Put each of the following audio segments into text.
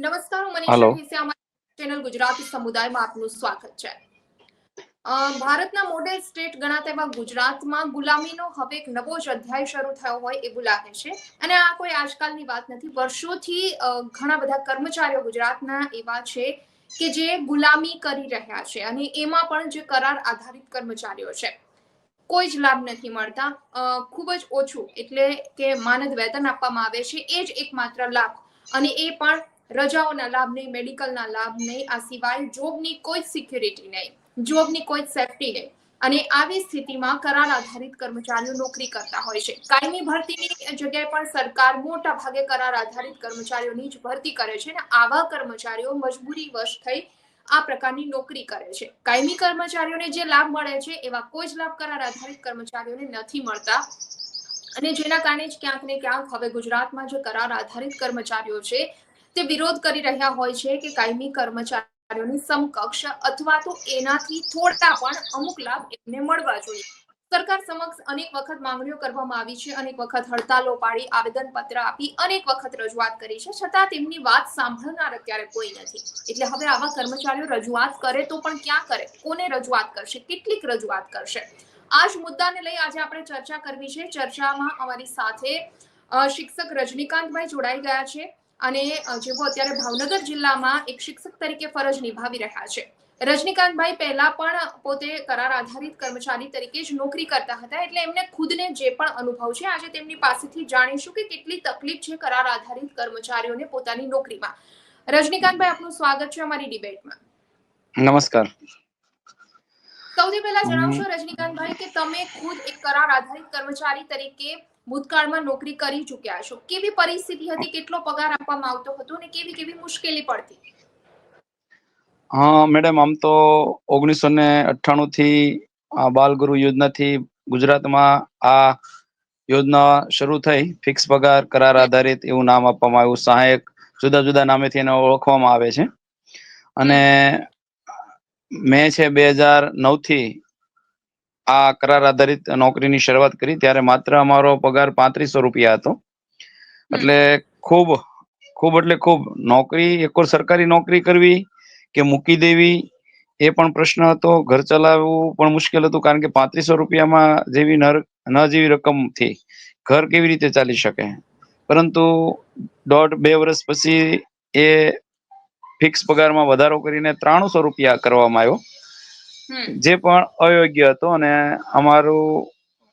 નમસ્કાર હું. મનીષા ચેનલ ગુજરાતી સમુદાયમાં આપનું સ્વાગત છે. અ, ભારતના મોડેલ સ્ટેટ ગણાતા એવા ગુજરાતમાં ગુલામીનો હવે એક નવો જ અધ્યાય શરૂ થયો હોય એવું લાગે છે. અને આ કોઈ આજકાલની વાત નથી. વર્ષોથી ઘણા બધા કર્મચારીઓ ગુજરાતના એવા છે કે જે ગુલામી કરી રહ્યા છે અને એમાં પણ જે કરાર આધારિત કર્મચારીઓ છે. કોઈ જ લાભ નથી મળતા. ખૂબ જ ઓછું. એટલે કે માનદ વેતન આપવામાં આવે છે. એ જ એકમાત્ર લાભ. અને એ પણ રજાઓના લાભ નહીં મેડિકલના લાભ નહીં આ સિવાય જોબની કોઈ સિક્યુરિટી નહીં. જોબની કોઈ સેફટી નહીં. અને આવી સ્થિતિમાં કરાર આધારિત કર્મચારીઓ નોકરી કરતા હોય છે. કાયમી ભરતીની જગ્યાએ પણ સરકાર મોટા ભાગે કરાર આધારિત કર્મચારીઓની જ ભરતી કરે છે અને આવા કર્મચારીઓ મજબૂરી વશ થઈ આ પ્રકારની નોકરી કરે છે. કાયમી કર્મચારીઓને જે લાભ મળે છે એવા કોઈ જ લાભ કરાર આધારિત કર્મચારીઓને નથી મળતા. અને જેના કારણે જ ક્યાંક ને ક્યાંક હવે ગુજરાતમાં જે કરાર આધારિત કર્મચારીઓ છે તે વિરોધ કરી રહ્યા હોય છે કે કાયમી કર્મચારીઓની સમકક્ષ અથવા તો એનાથી થોડા પણ અમુક લાભ એમને મળવા જોઈએ. સરકાર સમક્ષ અનેક વખત માંગણીઓ કરવામાં આવી છે, અનેક વખત હડતાલો પાડી, આવેદનપત્ર આપી, અનેક વખત રજૂઆત કરી છે. છતાં તેમની વાત સાંભળનાર અત્યારે કોઈ નથી. એટલે હવે આવા કર્મચારીઓ રજૂઆત કરે તો પણ ક્યાં કરે? કોને રજૂઆત કરશે? કેટલીક રજૂઆત કરશે? આ જ મુદ્દાને લઈ આજે આપણે ચર્ચા કરવી છે. ચર્ચામાં અમારી સાથે શિક્ષક રજનીકાંતભાઈ જોડાઈ ગયા છે. અને જેવો જેઓ અત્યારે ભાવનગર જિલ્લામાં એક શિક્ષક તરીકે ફરજ નિભાવી રહ્યા છે. રજનીકાંતભાઈ પહેલા પણ પોતે કરાર આધારિત કર્મચારી તરીકે જ નોકરી કરતા હતા એટલે એમને ખુદને જે પણ અનુભવ છે આજે તેમની પાસેથી જાણીશું કે કેટલી તકલીફ છે કરાર આધારિત કર્મચારીઓને પોતાની નોકરીમાં. રજનીકાંતભાઈ આપનું સ્વાગત છે અમારી ડિબેટમાં. નમસ્કાર. સૌથી પહેલા જણાવશો રજનીકાંતભાઈ કે તમે ખુદ એક કરાર આધારિત કર્મચારી તરીકે ભૂતકાળમાં નોકરી કરી ચૂક્યા છો કેવી પરિસ્થિતિ હતી? કેટલો પગાર આપવામાં આવતો હતો અને કેવી કેવી મુશ્કેલી પડતી? હા, મેડમ, આમ તો ઓગણીસો ને અઠ્ઠાણું થી બાલગુરુ યોજનાથી ગુજરાતમાં આ યોજના શરૂ થઈ. ફિક્સ પગાર, કરાર આધારિત એવું નામ આપવામાં આવ્યું. સહાયક જુદા જુદા નામેથી એને ઓળખવામાં આવે છે. અને મે છે બે હજાર નવથી આ કરાર આધારિત નોકરીની શરૂઆત કરી, ત્યારે માત્ર અમારો પગાર પાંત્રીસો રૂપિયા હતો. એટલે ખૂબ ખૂબ એટલે ખૂબ. નોકરી, એક સરકારી નોકરી કરવી કે મૂકી દેવી, એ પણ પ્રશ્ન હતો. ઘર ચલાવવું પણ મુશ્કેલ હતું, કારણ કે પાંત્રીસો રૂપિયામાં જેવી નર, ન જેવી રકમથી ઘર કેવી રીતે ચાલી શકે? પરંતુ દોઢ બે વર્ષ પછી એ ફિક્સ પગારમાં વધારો કરીને ત્રાણુસો રૂપિયા કરવામાં આવ્યો. જે પણ અયોગ્ય હતો અને અમારું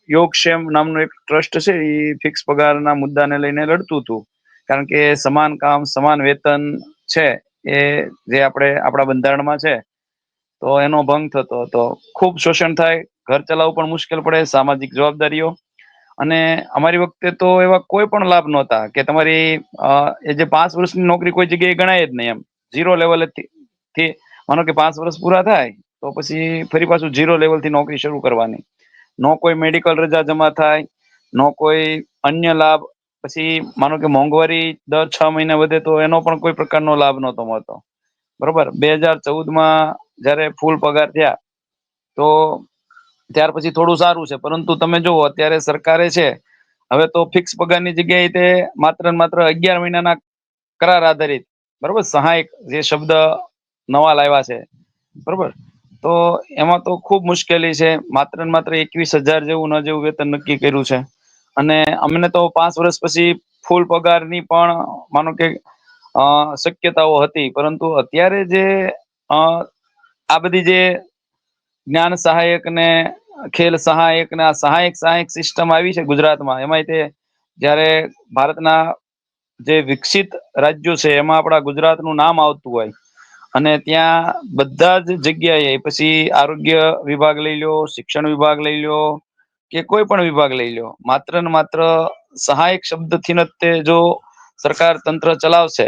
યોગક્ષેમ નામનું એક ટ્રસ્ટ છે, એ ફિક્સ પગારના મુદ્દાને લઈને લડતું હતું. કારણ કે સમાન કામ, સમાન વેતન છે, એ જે આપણે આપણા બંધારણમાં છે, તો એનો ભંગ થતો હતો. ખૂબ શોષણ થાય, ઘર ચલાવવું પણ મુશ્કેલ પડે, સામાજિક જવાબદારીઓ. અને અમારી વખતે તો એવા કોઈ પણ લાભ નહોતા કે તમારી એ જે પાંચ વર્ષની નોકરી કોઈ જગ્યાએ ગણાય જ નહીં એમ. ઝીરો લેવલે થી, માનો કે પાંચ વર્ષ પૂરા થાય તો પછી ફરી પાછું ઝીરો લેવલથી નોકરી શરૂ કરવાની. નો કોઈ મેડિકલ રજા જમા થાય, નો કોઈ અન્ય લાભ. પછી માનો કે મોંઘવારી દર છ મહિને વધે તો એનો પણ કોઈ પ્રકારનો લાભ નહોતો મળતો. બરોબર? બે હજાર ચૌદમાં જયારે ફૂલ પગાર થયા, તો ત્યાર પછી થોડું સારું છે. પરંતુ તમે જુઓ, અત્યારે સરકારે છે, હવે તો ફિક્સ પગારની જગ્યાએ તે માત્ર ને માત્ર અગિયાર મહિનાના કરાર આધારિત. બરોબર? સહાયક જે શબ્દ નવા લાવ્યા છે. બરોબર? તો એમાં તો ખૂબ મુશ્કેલી છે. માત્ર ને માત્ર એકવીસ હજાર જેવું ન જેવું વેતન નક્કી કર્યું છે. અને અમને તો પાંચ વર્ષ પછી ફૂલ પગારની પણ માનો કે શક્યતાઓ હતી. પરંતુ અત્યારે જે આ બધી જે જ્ઞાન સહાયક ને ખેલ સહાયક ને આ સહાયક સહાયક સિસ્ટમ આવી છે ગુજરાતમાં, એમાંય તે જ્યારે ભારતના જે વિકસિત રાજ્યો છે, એમાં આપણા ગુજરાતનું નામ આવતું હોય અને ત્યાં બધા જ જગ્યાએ પછી આરોગ્ય વિભાગ લઈ લો શિક્ષણ વિભાગ લઈ લો કે કોઈ પણ વિભાગ લઈ લો માત્ર ને માત્ર સહાયક શબ્દથી ન તે જો સરકાર તંત્ર ચલાવશે,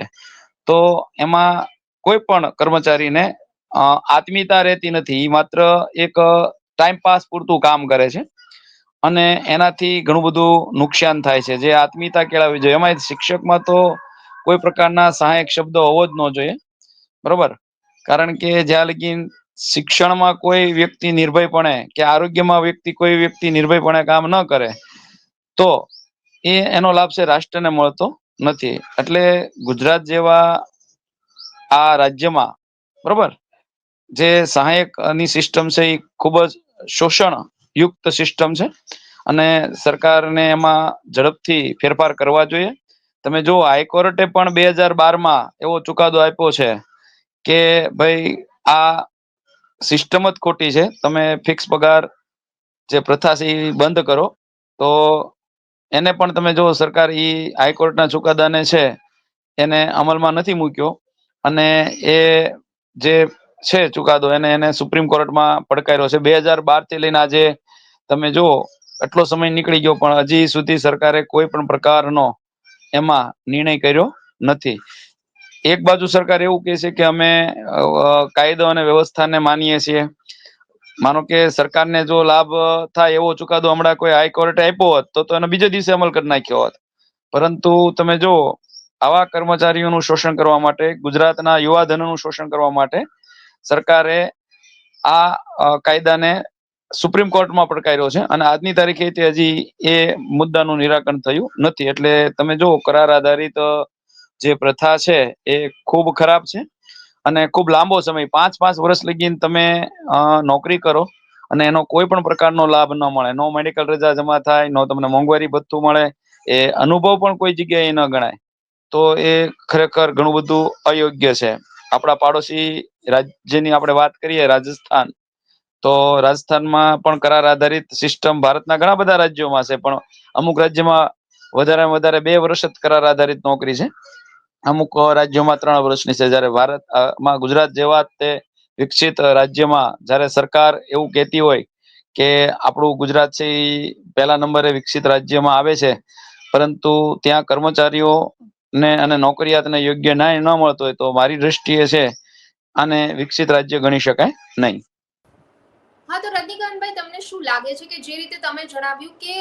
તો એમાં કોઈ પણ કર્મચારીને આત્મીયતા રહેતી નથી. એ માત્ર એક ટાઈમ પાસ પૂરતું કામ કરે છે અને એનાથી ઘણું બધું નુકસાન થાય છે. જે આત્મીયતા કેળવવી જોઈએ. એમાં શિક્ષકમાં તો કોઈ પ્રકારના સહાયક શબ્દ હોવો જ ન જોઈએ. બરોબર? કારણ કે જ્યાં લગીન શિક્ષણમાં કોઈ વ્યક્તિ નિર્ભયપણે કે આરોગ્યમાં વ્યક્તિ કોઈ વ્યક્તિ નિર્ભયપણે કામ ન કરે, તો એ એનો લાભ છે રાષ્ટ્રને મળતો નથી. એટલે ગુજરાત જેવા આ રાજ્યમાં, બરોબર? જે સહાયકની સિસ્ટમ છે એ ખૂબ જ શોષણ યુક્ત સિસ્ટમ છે અને સરકારને એમાં ઝડપથી ફેરફાર કરવા જોઈએ. તમે જો હાઈકોર્ટે પણ બે હજાર બારમાં એવો ચુકાદો આપ્યો છે કે ભાઈ આ સિસ્ટમ જ ખોટી છે. તમે ફિક્સ પગાર જે પ્રથા છે એ બંધ કરો. તો એને પણ તમે જો સરકાર એ હાઈકોર્ટના ચુકાદાને છે, એને અમલમાં નથી મૂક્યો. અને એ જે છે ચુકાદો એને એને સુપ્રીમ કોર્ટમાં પડકાર્યો છે. બે હજાર બારથી લઈને આજે તમે જુઓ એટલો સમય નીકળી ગયો પણ હજી સુધી સરકારે કોઈ પણ પ્રકારનો એમાં નિર્ણય કર્યો નથી. એક બાજુ સરકાર એવું કહે છે કે અમે કાયદો અને વ્યવસ્થાને માનીએ છીએ. માનો કે સરકારને જો લાભ થાય એવો ચુકાદો હમણાં કોઈ હાઈકોર્ટે આપ્યો હોત, તો એને બીજે દિવસે અમલ કરી નાખ્યો હોત. પરંતુ તમે જો આવા કર્મચારીઓનું શોષણ કરવા માટે, ગુજરાતના યુવાધનોનું શોષણ કરવા માટે સરકારે આ કાયદાને સુપ્રીમ કોર્ટમાં પડકાર્યો છે અને આજની તારીખે તે હજી એ મુદ્દાનું નિરાકરણ થયું નથી. એટલે તમે જો કરાર આધારિત જે પ્રથા છે એ ખૂબ ખરાબ છે અને ખૂબ લાંબો સમય, પાંચ પાંચ વર્ષ લગીન તમે નોકરી કરો અને એનો કોઈ પણ પ્રકારનો લાભ ન મળે. નો મેડિકલ રજા જમા થાય, નો તમને મોંઘવારી ભથ્થું મળે, એ અનુભવ પણ કોઈ જગ્યાએ ન ગણાય, તો એ ખરેખર ઘણું બધું અયોગ્ય છે. આપણા પાડોશી રાજ્યની આપણે વાત કરીએ, રાજસ્થાન, તો રાજસ્થાનમાં પણ કરાર આધારિત સિસ્ટમ ભારતના ઘણા બધા રાજ્યોમાં છે, પણ અમુક રાજ્યમાં વધારે વધારે બે વર્ષ જ કરાર આધારિત નોકરી છે. અમુક રાજ્યોમાં ત્રણ વર્ષની છે. જ્યારે ભારત અ, માં ગુજરાત જેવા તે વિકસિત રાજ્યમાં જ્યારે સરકાર એવું કહેતી હોય કે આપણું ગુજરાત છે એ પહેલા નંબરે વિકસિત રાજ્યમાં આવે છે. પરંતુ ત્યાં કર્મચારીઓ ને અને નોકરિયાતને યોગ્ય ન્યાય ન મળતો હોય તો મારી દ્રષ્ટિએ છે આને વિકસિત રાજ્ય ગણી શકાય નહીં. હા તો રજનીકાંતભાઈ તમને શું લાગે છે કે જે રીતે તમે જણાવ્યું કે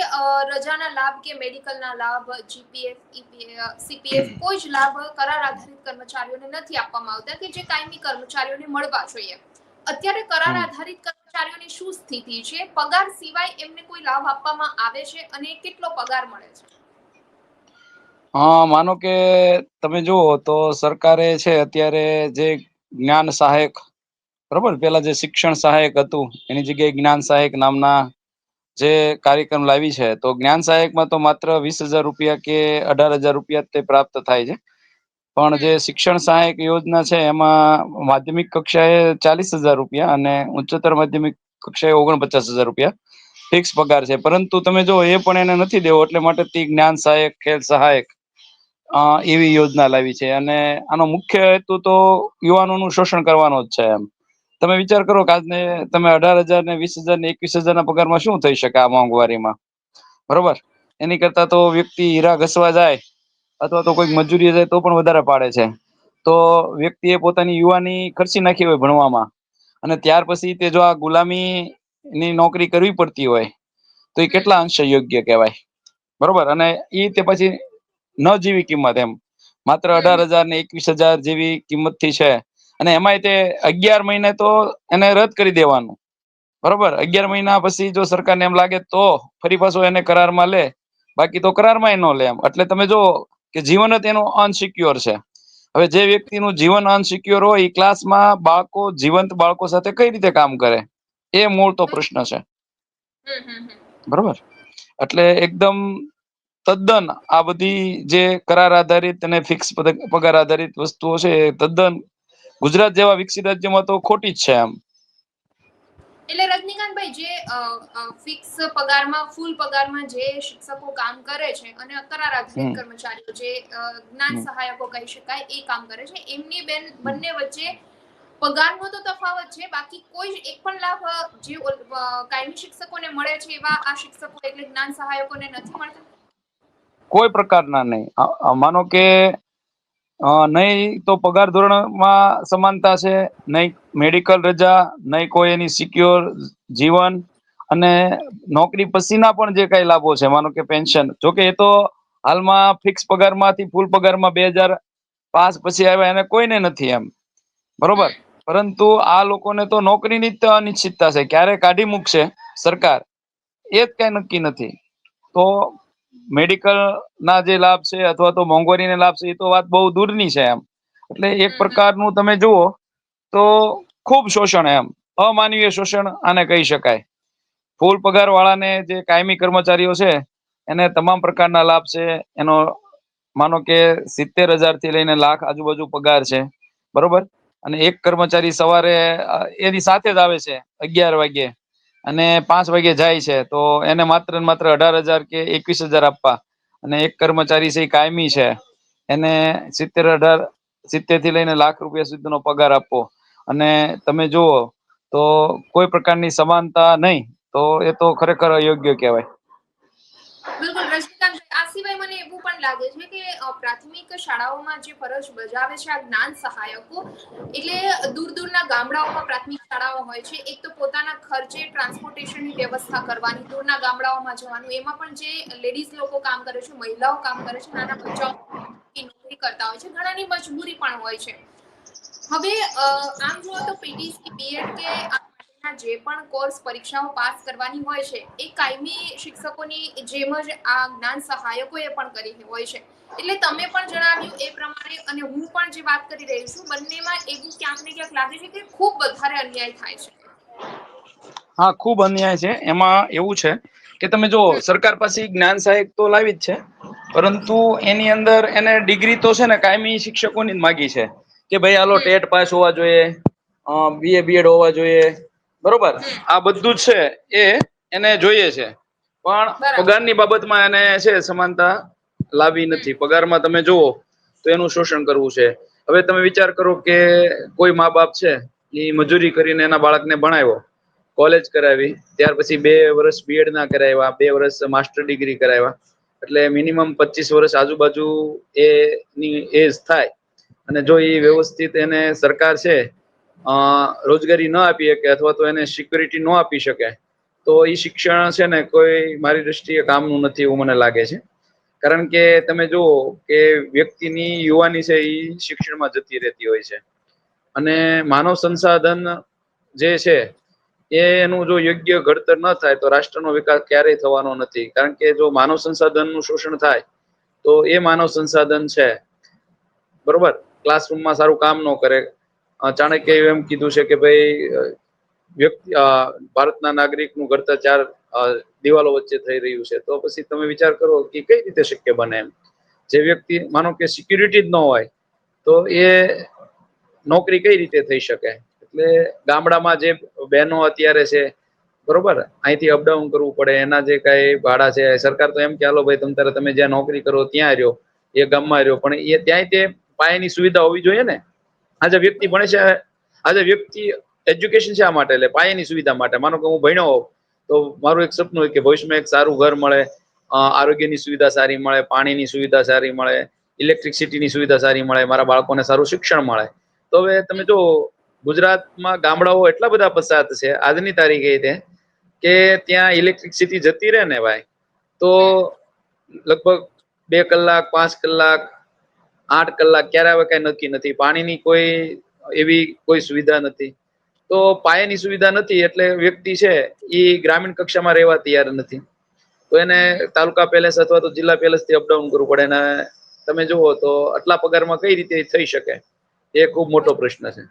રજાના લાભ કે મેડિકલના લાભ જીપીએફ સીપીએફ કોઈ જ લાભ કરાર આધારિત કર્મચારીઓને નથી આપવામાં આવતા કે જે કાયમી કર્મચારીઓને મળવા જોઈએ. અત્યારે કરાર આધારિત કર્મચારીઓની શું સ્થિતિ છે? પગાર સિવાય એમને કોઈ લાભ આપવામાં આવે છે અને કેટલો પગાર મળે છે? હા માનો કે તમે જુઓ તો સરકારે છે અત્યારે જે જ્ઞાન સહાયક બરોબર? પેલા જે શિક્ષણ સહાયક હતું, એની જગ્યાએ જ્ઞાન સહાયક નામના જે કાર્યક્રમ લાવી છે, તો જ્ઞાન સહાયકમાં તો માત્ર વીસ હજાર રૂપિયા કે અઢાર હજાર રૂપિયા તે પ્રાપ્ત થાય છે. પણ જે શિક્ષણ સહાયક યોજના છે, એમાં માધ્યમિક કક્ષાએ ચાલીસ હજાર રૂપિયા અને ઉચ્ચતર માધ્યમિક કક્ષાએ ઓગણપચાસ હજાર રૂપિયા ફિક્સ પગાર છે. પરંતુ તમે જો એ પણ એને નથી દેવો, એટલે માટે તે જ્ઞાન સહાયક, ખેલ સહાયક એવી યોજના લાવી છે. અને આનો મુખ્ય હેતુ તો યુવાનોનું શોષણ કરવાનો જ છે એમ. તમે વિચાર કરો કે આજને તમે અઢાર હજાર ને વીસ હજાર ને એકવીસ હજાર ના પગારમાં શું થઈ શકે આ મોંઘવારીમાં? બરોબર? એની કરતા તો વ્યક્તિ હીરા ઘસવા જાય અથવા તો કોઈક મજૂરી જાય તો પણ વધારે પાડે છે. તો વ્યક્તિએ પોતાની યુવાની ખર્ચી નાખી હોય ભણવામાં અને ત્યાર પછી તે જો આ ગુલામી ની નોકરી કરવી પડતી હોય તો એ કેટલા અંશે યોગ્ય કહેવાય? બરોબર? અને એ તે પછી ન જેવી કિંમત એમ. માત્ર અઢાર હજાર ને એકવીસ હજાર જેવી કિંમતથી છે અને એમાંય તે અગિયાર મહિને તો એને રદ કરી દેવાનું. બરોબર? અગિયાર મહિના પછી જો સરકારને એમ લાગે તો ફરી પાછો એને કરારમાં લે. બાકી તો કરારમાં ન લે એમ. એટલે તમે જો કે જીવન જ એનું અનસિક્યોર છે. હવે જે વ્યક્તિનું જીવન અનસિક્યોર હોય એ ક્લાસમાં બાળકો જીવંત બાળકો સાથે કઈ રીતે કામ કરે? એ મૂળ તો પ્રશ્ન છે. બરોબર? એટલે એકદમ તદ્દન આ બધી જે કરાર આધારિત અને ફિક્સ પગાર આધારિત વસ્તુઓ છે એ તદ્દન ગુજરાત જેવા વિકસિત રાજ્યમાં તો ખોટી જ છે એમ. એટલે રજનીકાંતભાઈ જે ફિક્સ પગારમાં ફૂલ પગારમાં જે શિક્ષકો કામ કરે છે અને કરાર આધારિત કર્મચારીઓ જે જ્ઞાન સહાયકો કહી શકાય એ કામ કરે છે. એમની બેન બંને વચ્ચે પગારનો તો તફાવત છે. બાકી કોઈ એક પણ લાભ જે કાયમી શિક્ષકોને મળે છે એવા આ શિક્ષકો એટલે જ્ઞાન સહાયકોને નથી મળતા? કોઈ પ્રકારના નહીં. માનો કે નહીં તો પગાર ધોરણમાં સમાનતા છે, નહીં મેડિકલ રજા, નહીં કોઈ એની સિક્યોર જીવન અને નોકરી પછીના પણ જે કઈ લાભો છે, માનો કે પેન્શન. જોકે એ તો હાલમાં ફિક્સ પગારમાંથી ફૂલ પગારમાં બે હજાર પાસ પછી આવ્યા એને કોઈને નથી એમ. બરોબર? પરંતુ આ લોકોને તો નોકરીની જ અનિશ્ચિતતા છે. ક્યારે કાઢી મૂકશે સરકાર? એ જ કઈ નક્કી નથી. તો મેડિકલ ના જે લાભ છે અથવા તો મોંઘવારી લાભ છે એ તો વાત બહુ દૂરની છે એમ. એટલે એક પ્રકારનું તમે જુઓ તો ખૂબ શોષણ એમ. અમાનવીય શોષણ આને કહી શકાય. ફૂલ પગાર વાળાને જે કાયમી કર્મચારીઓ છે એને તમામ પ્રકારના લાભ છે. એનો માનો કે સિત્તેર હજારથી લઈને લાખ આજુબાજુ પગાર છે. બરોબર? અને એક કર્મચારી સવારે એની સાથે જ આવે છે અગિયાર વાગ્યે. અને પાંચ વાગે જાય છે, તો એને માત્ર ને માત્ર અઢાર હજાર કે એકવીસ હજાર આપવા. અને એક કર્મચારી છે એ કાયમી છે, એને સિત્તેર અઢાર, સિત્તેરથી લઈને લાખ રૂપિયા સુધીનો પગાર આપવો. અને તમે જુઓ, તો કોઈ પ્રકારની સમાનતા નહીં, તો એ તો ખરેખર અયોગ્ય કહેવાય. બિલકુલ એવું લાગે છે કે પ્રાથમિક શાળાઓમાં જે ફરજ બજાવે છે આ જ્ઞાન સહાયકો, એટલે દૂર દૂરના ગામડાઓમાં પ્રાથમિક શાળાઓ હોય છે, એક તો પોતાના ખર્ચે ટ્રાન્સપોર્ટેશનની વ્યવસ્થા કરવાની, દૂરના ગામડાઓમાં જવાનું, એમાં પણ જે લેડીઝ લોકો કામ કરે છે, મહિલાઓ કામ કરે છે, નાના બચ્ચાઓ નોકરી કરતા હોય છે, ઘણાની મજબૂરી પણ હોય છે. હવે આમ જુઓ તો પીટીસી બીએડ કે માટેના જે પણ કોર્સ પરીક્ષાઓ પાસ કરવાની હોય છે એ કાયમી શિક્ષકોની જેમ જ આ જ્ઞાન સહાયકોએ પણ કરી હોય છે. એટલે તમે પણ જણાવ્યું એ પ્રમાણે અને હું પણ જે વાત કરી રહી છું બંનેમાં એવું ક્યાંક ને ક્યાંક લાગે છે કે ખૂબ વધારે અન્યાય થાય છે. હા ખૂબ અન્યાય છે. એમાં એવું છે કે તમે જો સરકાર પાસે જ્ઞાન સહાયક તો લાવી જ છે પરંતુ એની અંદર એને ડિગ્રી તો છે ને કાયમી શિક્ષકોની જ માગી છે કે ભાઈ હાલો ટેટ પાસ હોવા જોઈએ બીએ બીએડ હોવા જોઈએ બરોબર? આ બધું છે એ એને જોઈએ છે. પણ. પગારની બાબતમાં એને છે સમાનતા લાવી નથી. પગારમાં તમે જુઓ તો એનું શોષણ કરવું છે. હવે તમે વિચાર કરો કે કોઈ મા બાપ છે એ મજૂરી કરીને એના બાળકને ભણાવ્યો કોલેજ કરાવી ત્યાર પછી બે વર્ષ બીએડ ના કરાવ્યા બે વર્ષ માસ્ટર ડિગ્રી કરાવ્યા એટલે મિનિમમ પચીસ વર્ષ આજુબાજુ એ ની એજ થાય. અને જો એ વ્યવસ્થિત એને સરકાર છે રોજગારી ન આપી શકે અથવા તો એને સિક્યુરિટી ન આપી શકે, તો એ શિક્ષણ છે ને કોઈ મારી દ્રષ્ટિએ કામનું નથી એવું મને લાગે છે. કારણ કે તમે જુઓ કે વ્યક્તિની યુવાની છે એ શિક્ષણમાં જતી રહેતી હોય છે. અને માનવ સંસાધન જે છે એનું જો યોગ્ય ઘડતર ન થાય તો રાષ્ટ્રનો વિકાસ ક્યારેય થવાનો નથી. કારણ કે જો માનવ સંસાધનનું શોષણ થાય, તો એ માનવ સંસાધન છે. બરોબર? ક્લાસરૂમમાં સારું કામ ન કરે. ચાણક્ય એમ કીધું છે કે ભાઈ વ્યક્તિ ભારતના નાગરિકનું ઘડતર ચાર દિવાલો વચ્ચે થઈ રહ્યું છે. તો પછી તમે વિચાર કરો કે કઈ રીતે શક્ય બને એમ. જે વ્યક્તિ, માનો કે સિક્યુરિટી જ ન હોય, તો એ નોકરી કઈ રીતે થઈ શકે? એટલે ગામડામાં જે બહેનો અત્યારે છે, બરોબર? અહીંથી અપડાઉન કરવું પડે, એના જે કઈ ભાડા છે, સરકાર તો એમ કે, હાલો ભાઈ, તમ તારે તમે જ્યાં નોકરી કરો, ત્યાં રહ્યો, એ ગામમાં રહ્યો. પણ એ ત્યાંય તે પાયાની સુવિધા હોવી જોઈએ ને? આજે વ્યક્તિ ભણે છે, આજે વ્યક્તિ એજ્યુકેશન છે આ માટે, એટલે પાયાની સુવિધા માટે. માનો કે હું ભણ્યો હોઉં, તો મારું એક સપનું હોય કે ભવિષ્યમાં એક સારું ઘર મળે આરોગ્યની સુવિધા સારી મળે, પાણીની સુવિધા સારી મળે ઇલેક્ટ્રિસિટીની સુવિધા સારી મળે, મારા બાળકોને સારું શિક્ષણ મળે. તો હવે તમે જો ગુજરાતમાં ગામડાઓ એટલા બધા પસાત છે, આજની તારીખે તે, કે ત્યાં ઇલેક્ટ્રિસિટી જતી રહે ને ભાઈ, તો લગભગ બે કલાક, પાંચ કલાક આઠ કલાક ક્યારે આવે કઈ નક્કી નથી. પાણીની કોઈ એવી કોઈ સુવિધા નથી. તો પાયાની સુવિધા નથી એટલે વ્યક્તિ છે એ ગ્રામીણ કક્ષામાં રહેવા તૈયાર નથી. તો એને તાલુકા પેલેસ અથવા તો જિલ્લા પેલેસથી અપડાઉન કરવું પડે અને તમે જુઓ તો આટલા પગારમાં કઈ રીતે થઈ શકે? એ ખૂબ મોટો પ્રશ્ન છે.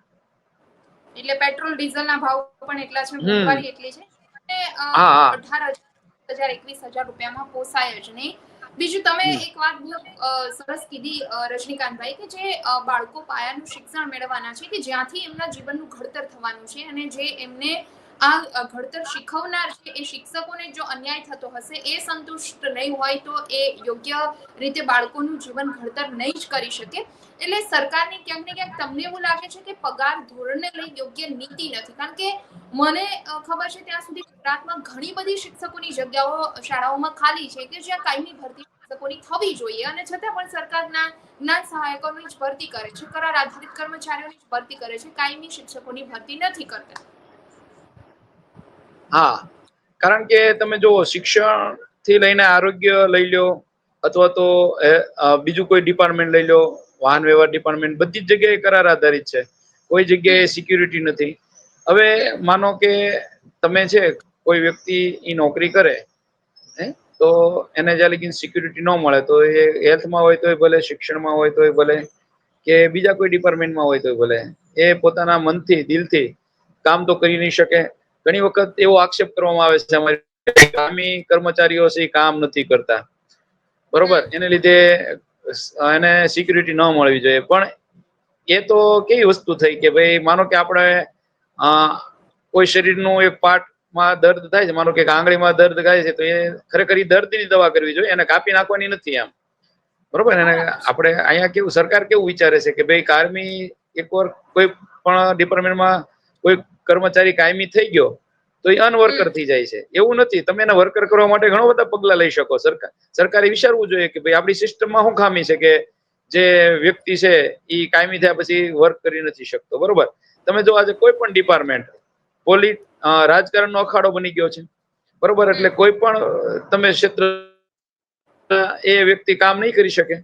એટલે પેટ્રોલ ડીઝલ ના ભાવ પણ એટલા છે મોંઘવારી એટલી છે. અને અ, હા, હા. અઢાર હજાર એકવીસ હજાર રૂપિયામાં પોસાય જ નહીં. બીજું તમે એક વાત બહુ સરસ કીધી રજનીકાંતભાઈ કે જે બાળકો પાયાનું શિક્ષણ મેળવવાના છે કે જ્યાંથી એમના જીવનનું ઘડતર થવાનું છે અને જે એમને આ ઘડતર શીખવનાર છે, એ શિક્ષકોને જો અન્યાય થતો હશે, એ સંતુષ્ટ નહીં હોય તો એ યોગ્ય રીતે બાળકોનું જીવન ઘડતર નહીં જ કરી શકે. એટલે સરકારની ક્યાંક ને ક્યાંક તમને એવું લાગે છે કે પગાર ધોરણને લઈ યોગ્ય નીતિ નથી. કારણ કે મને ખબર છે ત્યાં સુધી ગુજરાતમાં ઘણી બધી શિક્ષકોની જગ્યાઓ, શાળાઓમાં ખાલી છે કે જ્યાં કાયમી ભરતી શિક્ષકોની થવી જોઈએ અને છતાં પણ સરકારના જ્ઞાન સહાયકોની જ ભરતી કરે છે, કરાર આધારિત કર્મચારીઓની જ ભરતી કરે છે, કાયમી શિક્ષકોની ભરતી નથી કરતા. હા. કારણ કે તમે જુઓ શિક્ષણથી લઈને આરોગ્ય લઈ લો, અથવા તો બીજું કોઈ ડિપાર્ટમેન્ટ લઈ લો, વાહન વ્યવહાર ડિપાર્ટમેન્ટ બધી જ જગ્યાએ કરાર આધારિત છે. કોઈ જગ્યાએ સિક્યુરિટી નથી. હવે માનો કે તમે છે, કોઈ વ્યક્તિ એ નોકરી કરે, હે, તો એને જ્યાં લગી સિક્યુરિટી ન મળે, તો એ હેલ્થમાં હોય તોય ભલે, શિક્ષણમાં હોય તોય ભલે, કે બીજા કોઈ ડિપાર્ટમેન્ટમાં હોય તો ભલે, એ પોતાના મનથી, દિલથી કામ તો કરી નહીં શકે ઘણી વખત એવો આક્ષેપ કરવામાં આવે છે અમારી કામી કર્મચારીઓ છે એ કામ નથી કરતા. બરોબર? એને લીધે એને સિક્યુરિટી ન મળવી જોઈએ. પણ એ તો કેવી વસ્તુ થઈ કે ભાઈ માનો કે આપણે કોઈ શરીરનું એક પાર્ટમાં દર્દ થાય છે માનો કે આંગળીમાં દર્દ થાય છે તો એ ખરેખર ઈ દર્દની દવા કરવી જોઈએ એને કાપી નાખવાની નથી એમ બરોબર? એને આપણે અહીંયા કેવું સરકાર કેવું વિચારે છે કે ભાઈ કાયમી એકવાર કોઈ પણ ડિપાર્ટમેન્ટમાં કોઈ કર્મચારી કાયમી થઈ ગયો તો એ અનવર્કર થઈ જાય છે. એવું નથી. તમે એને વર્કર કરવા માટે ઘણો બધા પગલા લઈ શકો. સરકાર સરકારે વિચારવું જોઈએ કે ભાઈ આપણી સિસ્ટમમાં શું ખામી છે કે જે વ્યક્તિ છે એ કાયમી થયા પછી વર્ક કરી નથી શકતો. બરોબર? તમે જો આજે કોઈ પણ ડિપાર્ટમેન્ટ પોલી રાજકારણનો અખાડો બની ગયો છે. બરોબર? એટલે કોઈ પણ તમે ક્ષેત્ર એ વ્યક્તિ કામ નહીં કરી શકે.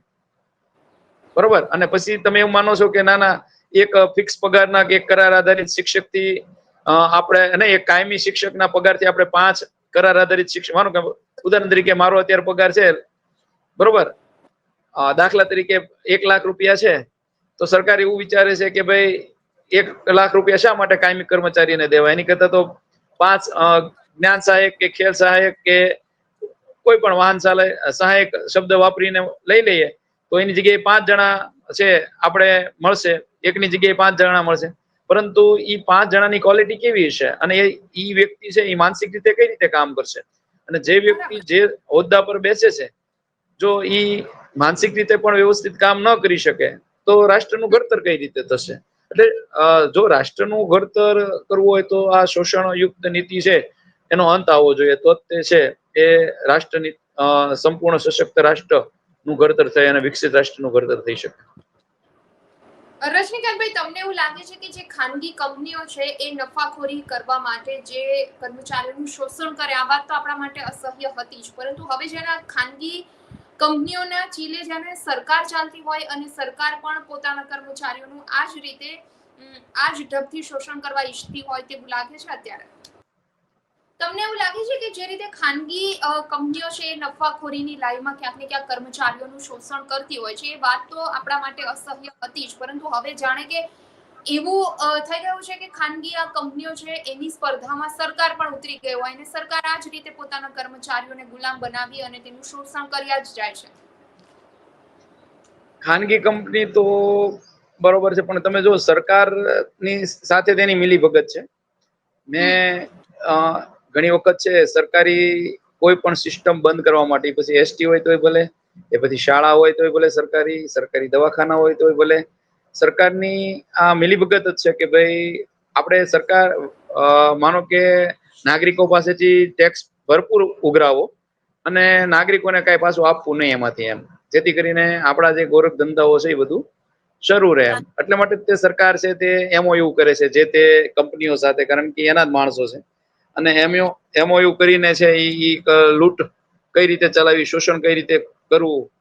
બરોબર? અને પછી તમે એવું માનો છો કે ના ના એક ફિક્સ પગારના એક કરાર આધારિત શિક્ષકથી થી આપણે નહીં એક કાયમી શિક્ષકના પગારથી આપણે પાંચ કરાર આધારિત શિક્ષક માનો કે ઉદાહરણ તરીકે મારો અત્યારે પગાર છે, બરોબર? દાખલા તરીકે એક લાખ રૂપિયા છે, તો સરકાર એવું વિચારે છે કે ભાઈ, એક લાખ રૂપિયા શા માટે કાયમી કર્મચારીને દેવા? એની કરતા તો પાંચ જ્ઞાન સહાયક કે ખેલ સહાયક કે કોઈ પણ વાહન ચાલે સહાયક શબ્દ વાપરીને લઈ લઈએ, તો એની જગ્યાએ પાંચ જણા છે, આપણે મળશે. એકની જગ્યાએ પાંચ જણા મળશે. પરંતુ ઈ પાંચ જણાની ક્વોલિટી કેવી છે અને એ વ્યક્તિ છે એ માનસિક રીતે કઈ રીતે કામ કરશે? અને જે વ્યક્તિ જે હોદ્દા પર બેસે છે, જો એ માનસિક રીતે પણ વ્યવસ્થિત કામ ન કરી શકે, તો રાષ્ટ્રનું ઘડતર કઈ રીતે થશે? એટલે જો રાષ્ટ્રનું ઘડતર કરવું હોય તો આ શોષણ યુક્ત નીતિ છે, એનો અંત આવવો જોઈએ. તો તે છે, એ રાષ્ટ્રની સંપૂર્ણ સશક્ત રાષ્ટ્રનું ઘડતર થાય અને વિકસિત રાષ્ટ્રનું ઘડતર થઈ શકે. રજનીકાંતભાઈ, તમને એવું લાગે છે કે જે ખાનગી કંપનીઓ છે એ નફાખોરી કરવા માટે જે કર્મચારીઓનું શોષણ કરે, આ વાત તો આપણા માટે અસહ્ય હતી જ. પરંતુ હવે જેના ખાનગી કંપનીઓના ચીલે જેને સરકાર ચાલતી હોય અને સરકાર પણ પોતાના કર્મચારીઓનું આ જ રીતે આ જ ઢબથી શોષણ કરવા ઈચ્છતી હોય તેવું લાગે છે અત્યારે? તમને એવું લાગે છે કે જે રીતે ખાનગી કંપનીઓ છે નફાખોરીની લાઈનમાં ક્યાંક ને ક્યાંક કર્મચારીઓનું શોષણ કરતી હોય છે, એ વાત તો આપણા માટે અસહ્ય હતી જ. પરંતુ હવે જાણે કે એવું થઈ ગયું છે કે ખાનગી આ કંપનીઓ છે એની સ્પર્ધામાં સરકાર પણ ઉતરી ગઈ હોય અને સરકાર આ જ રીતે પોતાના કર્મચારીઓને ગુલામ બનાવી અને તેનું શોષણ કર્યા જ જાય છે. ખાનગી કંપની તો બરોબર છે, પણ તમે જો સરકારની સાથે તેની મિલીભગત છે. મેં ઘણી વખત છે સરકારી કોઈ પણ સિસ્ટમ બંધ કરવા માટે પછી એસટી હોય તોય ભલે એ પછી શાળા હોય તોય ભલે સરકારી સરકારી દવાખાના હોય તોય ભલે સરકારની આ મિલીભગત જ છે કે ભાઈ આપણે સરકાર માનો કે નાગરિકો પાસેથી ટેક્સ ભરપૂર ઉઘરાવો અને નાગરિકોને કાંઈ પાછું આપવું નહીં એમાંથી એમ. જેથી કરીને આપણા જે ગોરખ ધંધાઓ છે એ બધું શરૂ રહે એમ. એટલે માટે તે સરકાર છે તે એમઓયુ કરે છે જે તે કંપનીઓ સાથે કારણ કે એના જ માણસો છે. અને એમઓ એમઓયુ કરીને છે ઈ લૂંટ કઈ રીતે ચલાવી, શોષણ કઈ રીતે કરવું,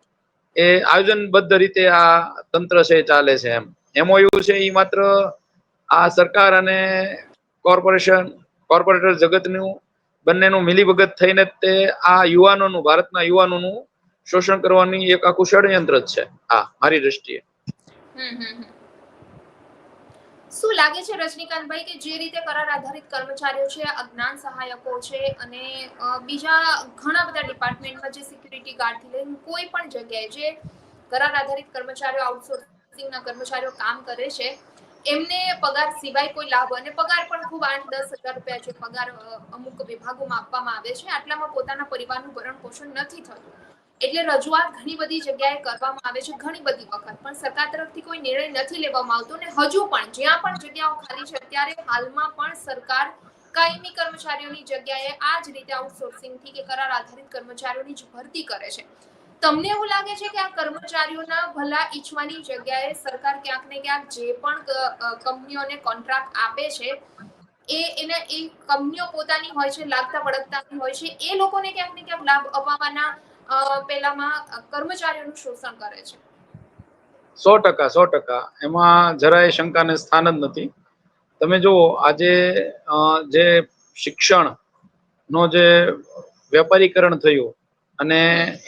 એ આયોજનબદ્ધ રીતે આ તંત્ર છે એ ચાલે છે એમ. એમઓયુ છે એ માત્ર આ સરકાર અને કોર્પોરેશન, કોર્પોરેટર જગતનું, બંનેનું મિલીભગત થઈને તે આ યુવાનોનું, ભારતના યુવાનોનું શોષણ કરવાની એક આખું ષડયંત્ર જ છે. આ, મારી દ્રષ્ટિએ. હમ હમ. શું લાગે છે રજનીકાંતભાઈ કે જે રીતે કરાર આધારિત કર્મચારીઓ છે અજ્ઞાન સહાયકો છે અને બીજા ઘણા બધા ડિપાર્ટમેન્ટમાં જે સિક્યુરિટી ગાર્ડથી લઈને કોઈ પણ જગ્યાએ જે કરાર આધારિત કર્મચારીઓ, આઉટસોર્સિંગના કર્મચારીઓ કામ કરે છે, એમને પગાર સિવાય કોઈ લાભ અને પગાર પણ ખૂબ આઠ દસ હજાર રૂપિયા છે પગાર અમુક વિભાગોમાં આપવામાં આવે છે, આટલામાં પોતાના પરિવારનું ભરણ પોષણ નથી થતું. એટલે રજૂઆત ઘણી બધી જગ્યાએ કરવામાં આવે છે ઘણી બધી વખત. પણ સરકાર તરફથી કોઈ નિર્ણય નથી લેવામાં આવતો ને હજુ પણ, જ્યાં પણ જગ્યાઓ ખાલી છે ત્યારે હાલમાં પણ સરકાર કાયમી કર્મચારીઓની જગ્યાએ આ જ રીતે આઉટસોર્સિંગથી કે કરાર આધારિત કર્મચારીઓની જ ભરતી કરે છે. તમને એવું લાગે છે કે આ કર્મચારીઓના ભલા ઈચ્છવાની જગ્યાએ સરકાર ક્યાંક ને ક્યાંક જે પણ કંપનીઓને કોન્ટ્રાક્ટ આપે છે, એ એને, એ કંપનીઓ પોતાની હોય છે, લાગતા વળગતાની હોય છે, એ લોકોને ક્યાંક ને ક્યાંક લાભ અપાવવાના પેલામાં કર્મચારીઓનું શોષણ કરે છે. સો ટકા સો ટકા. એમાં જરાય શંકાને સ્થાન જ નથી. તમે જુઓ આજે જે શિક્ષણ નો જે વેપારીકરણ થયું અને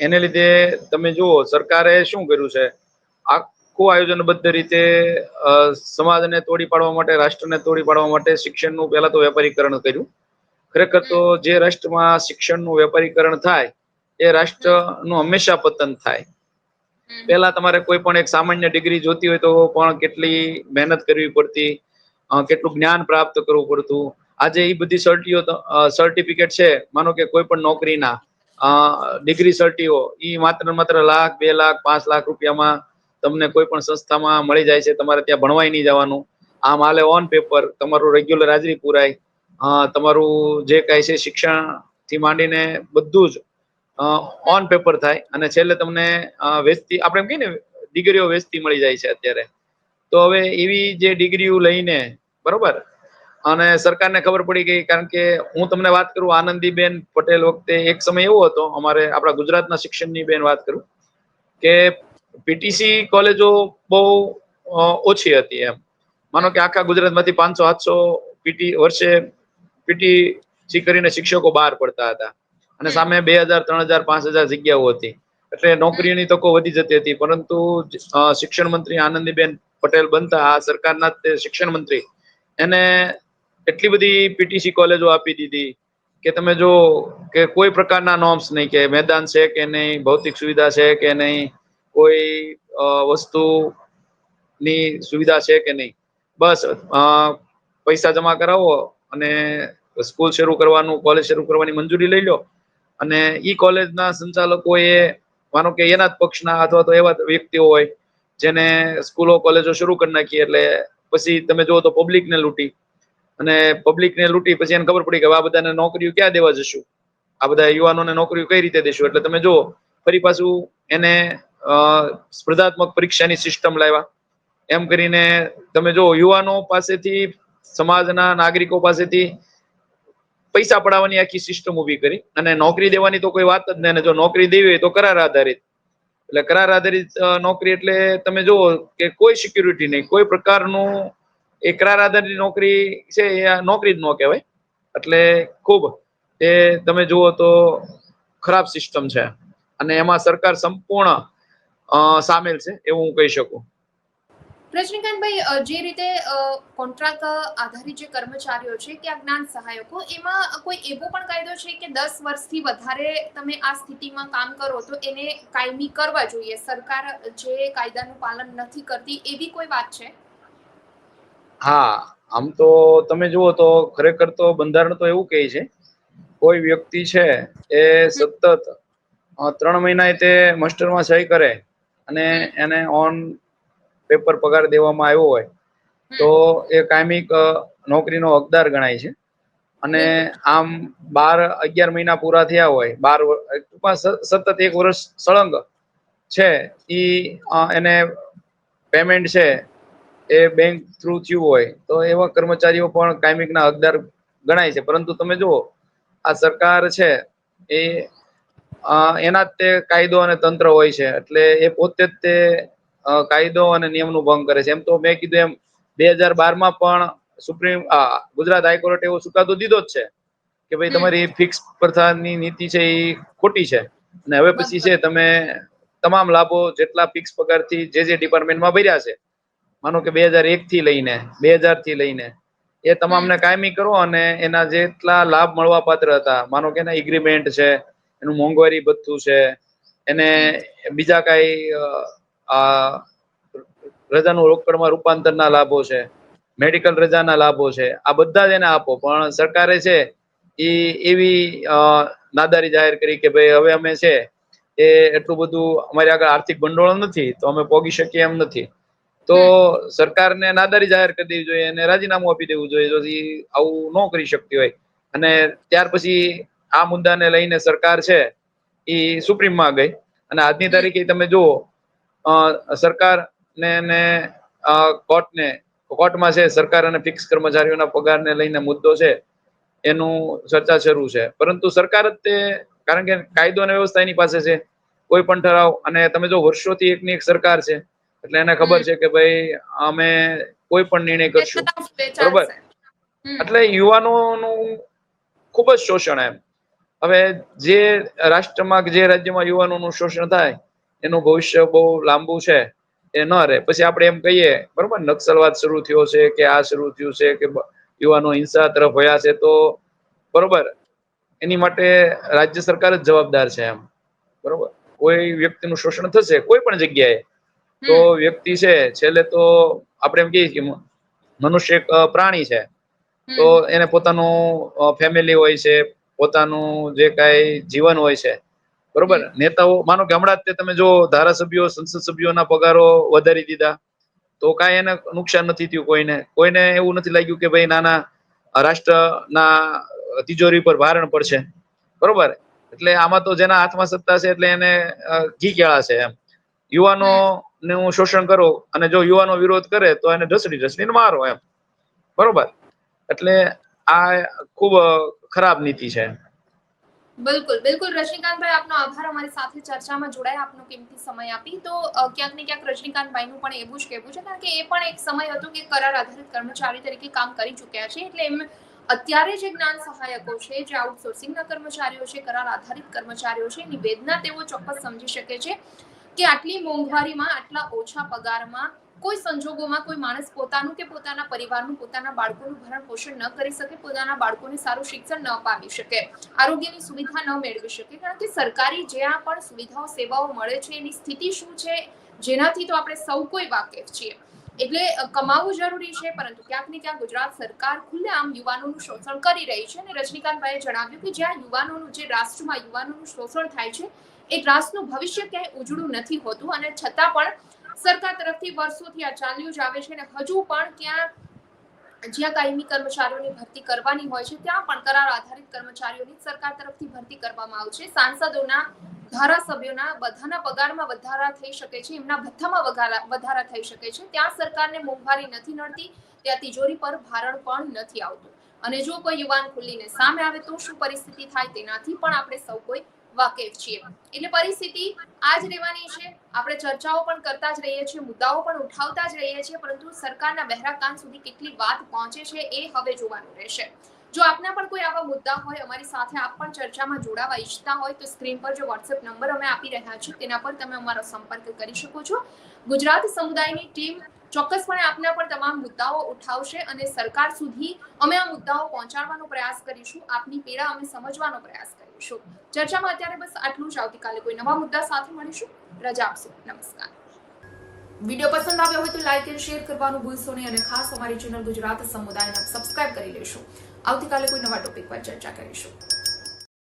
એને લીધે તમે જુઓ સરકારે શું કર્યું છે? આખું આયોજનબદ્ધ રીતે સમાજને તોડી પાડવા માટે રાષ્ટ્રને તોડી પાડવા માટે શિક્ષણનું પહેલા તો વેપારીકરણ કર્યું. ખરેખર તો જે રાષ્ટ્રમાં શિક્ષણનું વેપારીકરણ થાય એ રાષ્ટ્રનું હંમેશા પતન થાય. પહેલા તમારે કોઈ પણ એક સામાન્ય ડિગ્રી જોતી હોય તો પણ કેટલી મહેનત કરવી પડતી કેટલું જ્ઞાન પ્રાપ્ત કરવું પડતું. આજે એ બધી સર્ટીઓ સર્ટિફિકેટ છે માનો કે કોઈ પણ નોકરીના ડિગ્રી સર્ટીઓ એ માત્ર માત્ર લાખ બે લાખ પાંચ લાખ રૂપિયામાં તમને કોઈ પણ સંસ્થામાં મળી જાય છે તમારે ત્યાં ભણવાય નહીં જવાનું. આમ હાલે ઓન પેપર તમારું રેગ્યુલર હાજરી પુરાય. તમારું જે કાંઈ છે શિક્ષણથી માંડીને બધું જ ઓન પેપર થાય અને છેલ્લે તમને વેચતી, આપણે એમ કહીએ ને, ડિગ્રીઓ વેચતી મળી જાય છે અત્યારે. તો હવે એવી જે ડિગ્રીઓ લઈને, બરોબર? અને સરકારને ખબર પડી ગઈ, કારણ કે હું તમને વાત કરું, આનંદીબેન પટેલ વખતે એક સમય એવો હતો, અમારે આપણા ગુજરાતના શિક્ષણની બેન વાત કરું, કે પીટીસી કોલેજો બહુ ઓછી હતી એમ. માનો કે આખા ગુજરાતમાંથી પાંચસો, સાતસો પીટી વર્ષે પીટીસી કરીને શિક્ષકો બહાર પડતા હતા. અને સામે બે હજાર, ત્રણ હજાર, પાંચ હજાર જગ્યાઓ હતી. એટલે નોકરીની તકો વધી જતી હતી. પરંતુ શિક્ષણ મંત્રી આનંદીબેન પટેલ બનતા આ સરકારના શિક્ષણ મંત્રી એને એટલી બધી પીટીસી કોલેજો આપી દીધી કે તમે જો, કે કોઈ પ્રકારના નોર્મ્સ નહીં કે મેદાન છે કે નહીં, ભૌતિક સુવિધા છે કે નહીં, કોઈ વસ્તુની સુવિધા છે કે નહીં. બસ પૈસા જમા કરાવો અને સ્કૂલ શરૂ કરવાનું, કોલેજ શરૂ કરવાની મંજૂરી લઈ લો. અને ઈ કોલેજના સંચાલકોએ, માનો કે એના જ પક્ષના અથવા તો એવા વ્યક્તિઓ હોય, જેને સ્કૂલો, કોલેજો શરૂ કરી નાખી એટલે પછી તમે જુઓ તો પબ્લિકને લૂંટી. અને પબ્લિકને લૂંટી પછી એને ખબર પડી કે આ બધાને નોકરીઓ ક્યાં દેવા જશું? આ બધા યુવાનોને નોકરીઓ કઈ રીતે દેશું? એટલે તમે જુઓ, ફરી પાછું એને સ્પર્ધાત્મક પરીક્ષાની સિસ્ટમ લાવ્યા. એમ કરીને તમે જો યુવાનો પાસેથી, સમાજના નાગરિકો પાસેથી પૈસા પડાવવાની આખી સિસ્ટમ ઊભી કરી. અને નોકરી દેવાની તો કોઈ વાત જ નહીં. જો નોકરી દેવી હોય તો કરાર આધારિત. એટલે કરાર આધારિત નોકરી એટલે તમે જુઓ કે કોઈ સિક્યુરિટી નહીં. કોઈ પ્રકારનું એ કરાર આધારિત નોકરી છે એ નોકરી જ ન કહેવાય. એટલે ખૂબ એ તમે જુઓ તો ખરાબ સિસ્ટમ છે. અને એમાં સરકાર સંપૂર્ણ સામેલ છે. એવું હું કહી શકું. રજનીકાંતભાઈ જે રીતે કોન્ટ્રાક્ટ આધારિત જે કર્મચારીઓ છે કે આ જ્ઞાન સહાયકો, એમાં કોઈ એવો પણ કાયદો છે કે દસ વર્ષથી વધારે તમે આ સ્થિતિમાં કામ કરો તો એને કાયમી કરવા જોઈએ? સરકાર જે કાયદાનું પાલન નથી કરતી, એવી કોઈ વાત છે? હા, આમ તો તમે જુઓ તો ખરેખર તો બંધારણ તો એવું કહે છે, કોઈ વ્યક્તિ છે એ સતત ત્રણ મહિના તે માસ્ટરમાં સહી કરે અને એને ઓન પેપર પગાર દેવામાં આવ્યો હોય તો એ કાયમિક નોકરીનો હકદાર ગણાય છે. અને આમ બાર અગિયાર મહિના પૂરા થયા હોય બાર ટૂંકમાં સતત એક વર્ષ સળંગ છે એ એને પેમેન્ટ છે એ બેંક થ્રુ થયું હોય તો એવા કર્મચારીઓ પણ કાયમિકના હકદાર ગણાય છે. પરંતુ તમે જુઓ આ સરકાર છે એ એના જ તે કાયદો અને તંત્ર હોય છે એટલે એ પોતે જ તે કાયદો અને નિયમનું ભંગ કરે છે. એમ તો મેં કીધું એમ બે હજાર બારમાં પણ સુપ્રીમ ગુજરાત હાઈકોર્ટે એવો ચુકાદો દીધો જ છે કે ભાઈ તમારી ફિક્સ પ્રથાની નીતિ છે એ ખોટી છે. અને હવે પછી છે તમે તમામ લાભો જેટલા ફિક્સ પગારથી જે જે ડિપાર્ટમેન્ટમાં ભર્યા છે માનો કે બે હજાર એક થી લઈને બે હજારથી લઈને એ તમામને કાયમી કરો અને એના જેટલા લાભ મળવા પાત્ર હતા માનો કે એના એગ્રીમેન્ટ છે એનું મોંઘવારી ભથ્થું છે એને બીજા કઈ આ રજાનું રોકડમાં રૂપાંતરના લાભો છે, મેડિકલ રજાના લાભો છે, આ બધા જ એને આપો. પણ સરકારે છે એ એવી નાદારી જાહેર કરી કે ભાઈ હવે અમે છે, એ એટલું બધું અમારી આગળ આર્થિક ભંડોળ નથી, તો અમે પોગી શકીએ એમ નથી. તો સરકારને નાદારી જાહેર કરી દેવી જોઈએ અને રાજીનામું આપી દેવું જોઈએ જો આવું ન કરી શકતી હોય. અને ત્યાર પછી આ મુદ્દાને લઈને સરકાર છે એ સુપ્રીમમાં ગઈ. અને આજની તારીખે તમે જુઓ અ, સરકાર ને કોર્ટને કોર્ટમાં છે સરકાર અને ફિક્સ કર્મચારીઓના પગારને લઈને મુદ્દો છે એનું ચર્ચા શરૂ છે. પરંતુ સરકાર જ તે કારણ કે કાયદો અને વ્યવસ્થા એની પાસે છે કોઈ પણ ઠરાવ. અને તમે જો વર્ષોથી એકની એક સરકાર છે એટલે એને ખબર છે કે ભાઈ અમે કોઈ પણ નિર્ણય કરશું. બરોબર. એટલે યુવાનોનું ખૂબ જ શોષણ એમ. હવે જે રાષ્ટ્રમાં જે રાજ્યમાં યુવાનોનું શોષણ થાય એનું ભવિષ્ય બહુ લાંબુ છે એ ન રહે. પછી આપણે એમ કહીએ બરોબર નક્સલવાદ શરૂ થયો છે કે આ શરૂ થયું છે કે યુવાનો હિંસા તરફ વયા છે તો બરોબર. એની માટે રાજ્ય સરકાર જ જવાબદાર છે એમ. બરોબર. કોઈ વ્યક્તિનું શોષણ થશે કોઈ પણ જગ્યાએ તો વ્યક્તિ છે છેલ્લે તો આપણે એમ કહીએ કે મનુષ્ય એક પ્રાણી છે. તો એને પોતાનું ફેમિલી હોય છે પોતાનું જે કાંઈ જીવન હોય છે બરોબર? નેતાઓ માનો કે હમણાં જ તમે જો ધારાસભ્યો સંસદ સભ્યોના પગારો વધારી દીધા તો કાંઈ એને નુકસાન નથી થયું કોઈને. કોઈને એવું નથી લાગ્યું કે ભાઈ નાના રાષ્ટ્રના તિજોરી પર ભારણ પડશે. બરોબર? એટલે આમાં તો જેના હાથમાં સત્તા છે એટલે એને ઘી કેળા છે એમ. યુવાનો ને હું શોષણ કરો અને જો યુવાનો વિરોધ કરે તો એને ઢસડી ઢસડીને મારો એમ. બરોબર? એટલે આ ખૂબ ખરાબ નીતિ છે. બિલકુલ બિલકુલ. રજનીકાંતભાઈ, આપનો આભાર. અમારી સાથે ચર્ચામાં જોડાયા. આપનો કિંમતી સમય આપી. તો ક્યાંક ને ક્યાંક રજનીકાંતભાઈનું પણ એવું જ કહેવું છે કારણ કે એ પણ એક સમય હતો કે કરાર આધારિત કર્મચારી તરીકે કામ કરી ચૂક્યા છે. એટલે એમ અત્યારે જે જ્ઞાન સહાયકો છે, જે આઉટસોર્સિંગના કર્મચારીઓ છે, કરાર આધારિત કર્મચારીઓ છે, એની વેદના તેઓ ચોક્કસ સમજી શકે છે કે આટલી મોંઘવારીમાં, આટલા ઓછા પગારમાં કોઈ સંજોગોમાં કોઈ માણસ પોતાનું કે પોતાના પરિવારનું, પોતાના બાળકોનું ભરણ પોષણ ન કરી શકે, પોતાના બાળકોને સારું શિક્ષણ ન પામી શકે, આરોગ્યની સુવિધા ન મેળવી શકે, કારણ કે સરકારી જ્યાં પણ સુવિધાઓ, સેવાઓ મળે છે, એની સ્થિતિ શું છે, જેનાથી તો આપણે સૌ કોઈ વાકેફ છીએ. એટલે કમાવું જરૂરી છે, પરંતુ ક્યાંક ને ક્યાંક ગુજરાત સરકાર ખુલ્લેઆમ યુવાનોનું શોષણ કરી રહી છે અને રજનીકાંતભાઈએ જણાવ્યું કે જ્યાં યુવાનોનું, જે રાષ્ટ્રમાં યુવાનોનું શોષણ થાય છે, એ રાષ્ટ્રનું ભવિષ્ય ક્યાંય ઉજળું નથી હોતું અને છતાં પણ સરકાર તરફથી વર્ષોથી આ ચાલ્યું જ આવે છે અને હજુ પણ ક્યાં જ્યાં કાયમી કર્મચારીઓની ભરતી કરવાની હોય છે, ત્યાં પણ કરાર આધારિત કર્મચારીઓની સરકાર તરફથી ભરતી કરવામાં આવશે. સાંસદોના ધારાસભ્યોના બધાના પગારમાં વધારા થઈ શકે છે, એમના ભથ્થામાં વધારા થઈ શકે છે. ત્યાં સરકારને મોંઘવારી નથી નડતી, ત્યાં તિજોરી પર ભારણ પણ નથી આવતું. અને જો કોઈ યુવાન ખુલ્લીને સામે આવે તો શું પરિસ્થિતિ થાય તેનાથી પણ આપણે સૌ કોઈ વાકેફ છીએ. એટલે પરિસ્થિતિ આ જ રહેવાની છે. આપણે ચર્ચાઓ પણ કરતા જ રહીએ છીએ, મુદ્દાઓ પણ ઉઠાવતા જ રહીએ છીએ, પરંતુ સરકારના બહેરા કાન સુધી કેટલી વાત પહોંચે છે એ હવે જોવાનું રહેશે. જો આપના પણ કોઈ આવા મુદ્દા હોય, અમારી સાથે આપ પણ ચર્ચામાં જોડાવા ઈચ્છતા હોય, તો સ્ક્રીન પર જે વોટ્સએપ નંબર અમે આપી રહ્યા છીએ, તેના પર તમે અમારો સંપર્ક કરી શકો છો. ગુજરાત સમુદાયની ટીમ ચોક્કસપણે આપના પર તમામ મુદ્દાઓ ઉઠાવશે અને સરકાર સુધી અમે આ મુદ્દાઓ પહોંચાડવાનો પ્રયાસ કરીશું, આપની પીડા અમે સમજવાનો પ્રયાસ કરીશું. ચર્ચામાં અત્યારે બસ આટલું જ. આવતીકાલે કોઈ નવા મુદ્દા સાથે મળીશું. રજા આપશો. નમસ્કાર. વીડિયો પસંદ આવ્યો હોય તો લાઈક અને શેર કરવાનું ભૂલશો નહીં અને ખાસ અમારી ચેનલ ગુજરાત સમુદાયને સબસ્ક્રાઇબ કરી લેશો. આવતીકાલે કોઈ નવા ટોપિક પર ચર્ચા કરીશું.